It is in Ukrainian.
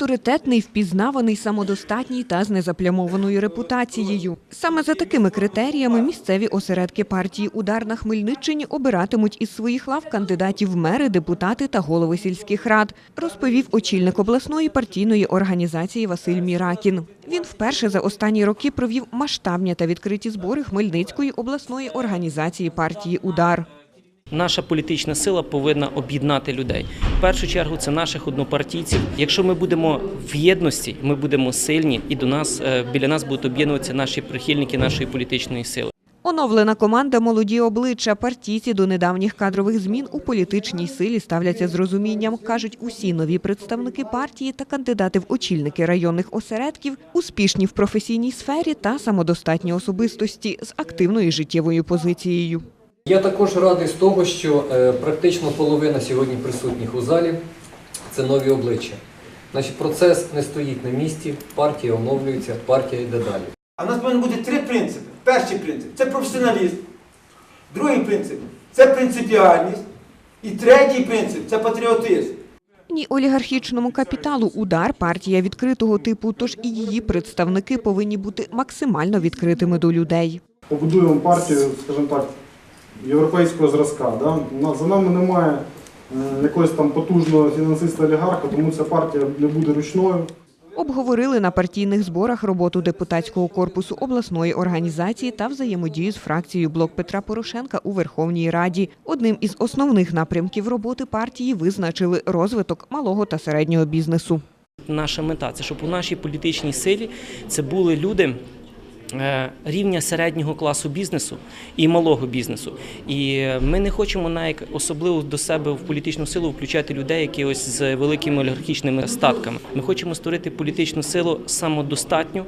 Авторитетний, впізнаваний, самодостатній та з незаплямованою репутацією. Саме за такими критеріями місцеві осередки партії Удар на Хмельниччині обиратимуть із своїх лав кандидатів в мери, депутати та голови сільських рад, розповів очільник обласної партійної організації Василь Міракін. Він вперше за останні роки провів масштабні та відкриті збори Хмельницької обласної організації партії Удар. Наша політична сила повинна об'єднати людей. В першу чергу це наших однопартійців. Якщо ми будемо в єдності, ми будемо сильні, і до нас е, біля нас будуть об'єднуватися наші прихильники нашої політичної сили. Оновлена команда молоді обличчя партійці до недавніх кадрових змін у політичній силі ставляться з розумінням, кажуть усі нові представники партії та кандидати в очільники районних осередків, успішні в професійній сфері та самодостатні особистості з активною життєвою позицією. Я також радий з того, що е, практично половина сьогодні присутніх у залі це нові обличчя. Значить, процес не стоїть на місці, партія оновлюється, партія йде далі. А в нас повинні бути три принципи. Перший принцип це професіоналізм. Другий принцип це принципіальність. І третій принцип це патріотизм. Ні олігархічному капіталу удар партія відкритого типу, тож і її представники повинні бути максимально відкритими до людей. побудуємо партію, скажімо так, європейського зразка. Да? За нами немає е, якогось там потужного фінансиста олігарха, тому ця партія не буде ручною. Обговорили на партійних зборах роботу депутатського корпусу обласної організації та взаємодію з фракцією Блок Петра Порошенка у Верховній Раді. Одним із основних напрямків роботи партії визначили розвиток малого та середнього бізнесу. Наша мета це щоб у нашій політичній силі це були люди. Е, Рівня середнього класу бізнесу і малого бізнесу, і е, ми не хочемо навіть особливо до себе в політичну силу включати людей, які ось з великими олігархічними статками. Ми хочемо створити політичну силу самодостатню,